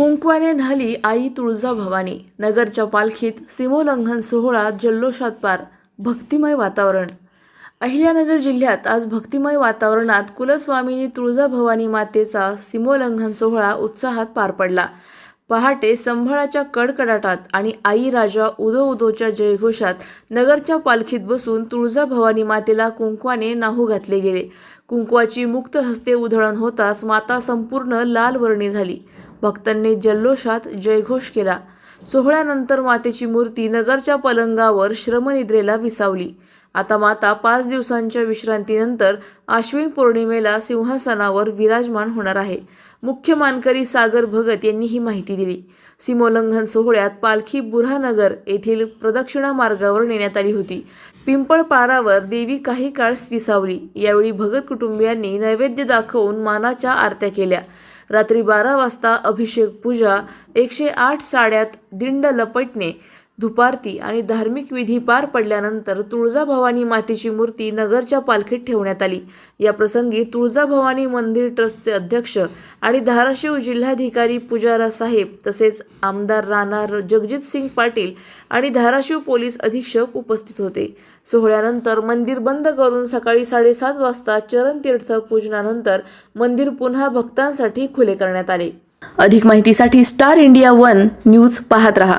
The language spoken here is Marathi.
कुंकवाने न्हाली आई तुळजा भवानी. नगरच्या पालखीत सीमोल्लंघन सोहळा जल्लोषात पार. भक्तिमय वातावरण. अहिल्यानगर जिल्ह्यात आज भक्तिमय वातावरणात कुलस्वामिनी तुळजाभवानी मातेचा सीमोल्लंघन सोहळा उत्साहात पार पडला. पहाटे संभळाच्या कडकडाटात आणि आई राजा उदो उदोच्या जयघोषात नगरच्या पालखीत बसून तुळजाभवानी मातेला कुंकवाने नाहू घातले गेले. कुंकवाची मुक्त हस्ते उधळण होताच माता संपूर्ण लाल वर्णी झाली. भक्तांनी जल्लोषात जयघोष केला. सोहळ्यानंतर मातेची मूर्ती नगरच्या पलंगावर श्रमनिद्रेला विसावली. आता माता पाच दिवसांच्या विश्रांतीनंतर आश्विन पौर्णिमेला सिंहासनावर विराजमान होणार आहे. मुख्य मानकरी सागर भगत यांनी ही माहिती दिली. सीमोल्लंघन सोहळ्यात पालखी बुऱ्हानगर येथील प्रदक्षिणा मार्गावर नेण्यात आली होती. पिंपळपारावर देवी काही काळ विसावली. यावेळी भगत कुटुंबियांनी नैवेद्य दाखवून मानाच्या आरत्या केल्या. रात्री बारा वाजता अभिषेक पूजा एकशे आठ साड्यात दिंड लपटणे धुपारती आणि धार्मिक विधी पार पडल्यानंतर तुळजाभवानी मातेची मूर्ती नगरच्या पालखीत ठेवण्यात आली. या प्रसंगी तुळजाभवानी मंदिर ट्रस्टचे अध्यक्ष आणि धाराशिव जिल्हाधिकारी पुजारा साहेब तसेच आमदार राणा जगजित सिंग पाटील आणि धाराशिव पोलीस अधीक्षक उपस्थित होते. सोहळ्यानंतर मंदिर बंद करून सकाळी साडेसात वाजता चरणतीर्थ पूजनानंतर मंदिर पुन्हा भक्तांसाठी खुले करण्यात आले. अधिक माहितीसाठी स्टार इंडिया वन न्यूज पाहत रहा.